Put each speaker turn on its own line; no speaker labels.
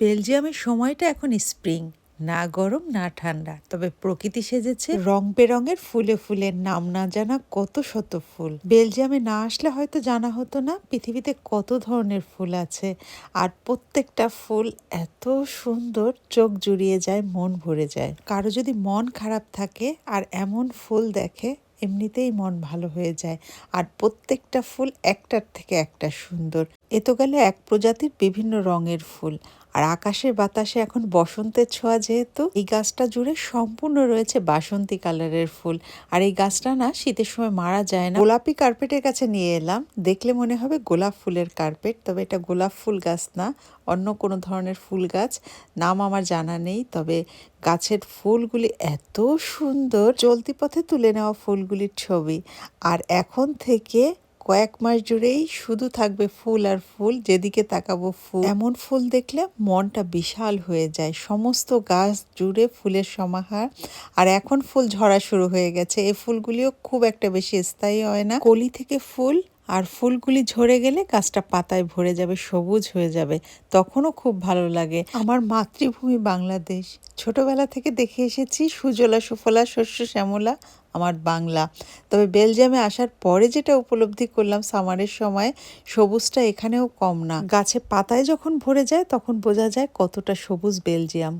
বেলজিয়ামের সময়টা এখন স্প্রিং, না গরম, না ঠান্ডা। তবে প্রকৃতি সেজেছে রং বেরঙের ফুলে ফুলের নাম না জানা কত শত ফুল। বেলজিয়ামে না আসলে হয়তো জানা হতো না পৃথিবীতে কত ধরনের ফুল আছে। আর প্রত্যেকটা ফুল এত সুন্দর, চোখ জুড়িয়ে যায়, মন ভরে যায়। কারও যদি মন খারাপ থাকে আর এমন ফুল দেখে, এমনিতেই মন ভালো হয়ে যায়। আর প্রত্যেকটা ফুল একটার থেকে একটা সুন্দর। এ তো গেলে এক প্রজাতির বিভিন্ন রঙের ফুল। আর আকাশের বাতাসে এখন বসন্তের ছোঁয়া যেহেতু, এই গাছটা জুড়ে সম্পূর্ণ রয়েছে বাসন্তী কালারের ফুল। আর এই গাছটা না শীতের সময় মারা যায় না। গোলাপি কার্পেটের কাছে নিয়ে এলাম। দেখলে মনে হবে গোলাপ ফুলের কার্পেট, তবে এটা গোলাপ ফুল গাছ না, অন্য কোনো ধরনের ফুল গাছ। নাম আমার জানা নেই, তবে গাছের ফুলগুলি এত সুন্দর। চলতি পথে তুলে নেওয়া ফুলগুলির ছবি। আর এখন থেকে কয়েক মাস জুড়েই শুধু থাকবে ফুল আর ফুল, যেদিকে তাকাবো ফুল। এমন ফুল দেখলে মনটা বিশাল হয়ে যায়। সমস্ত গাছ জুড়ে ফুলের সমাহার। আর এখন ফুল ঝরা শুরু হয়ে গেছে। এই ফুলগুলিও খুব একটা বেশি স্থায়ী হয় না। কলি থেকে ফুল আর ফুলগুলি ঝরে গেলে গাছটা পাতায় ভরে যাবে, সবুজ হয়ে যাবে। তখনও খুব ভালো লাগে। আমার মাতৃভূমি বাংলাদেশ। ছোটবেলা থেকে দেখে এসেছি সুজলা, সুফলা, শস্য, শ্যামলা। আমার বাংলা। তবে বেলজিয়ামে আসার পরে যেটা উপলব্ধি করলাম, সামারের সময় সবুজটা এখানেও কম না। গাছে পাতায় যখন ভরে যায়, তখন বোঝা যায় কতটা সবুজ বেলজিয়াম।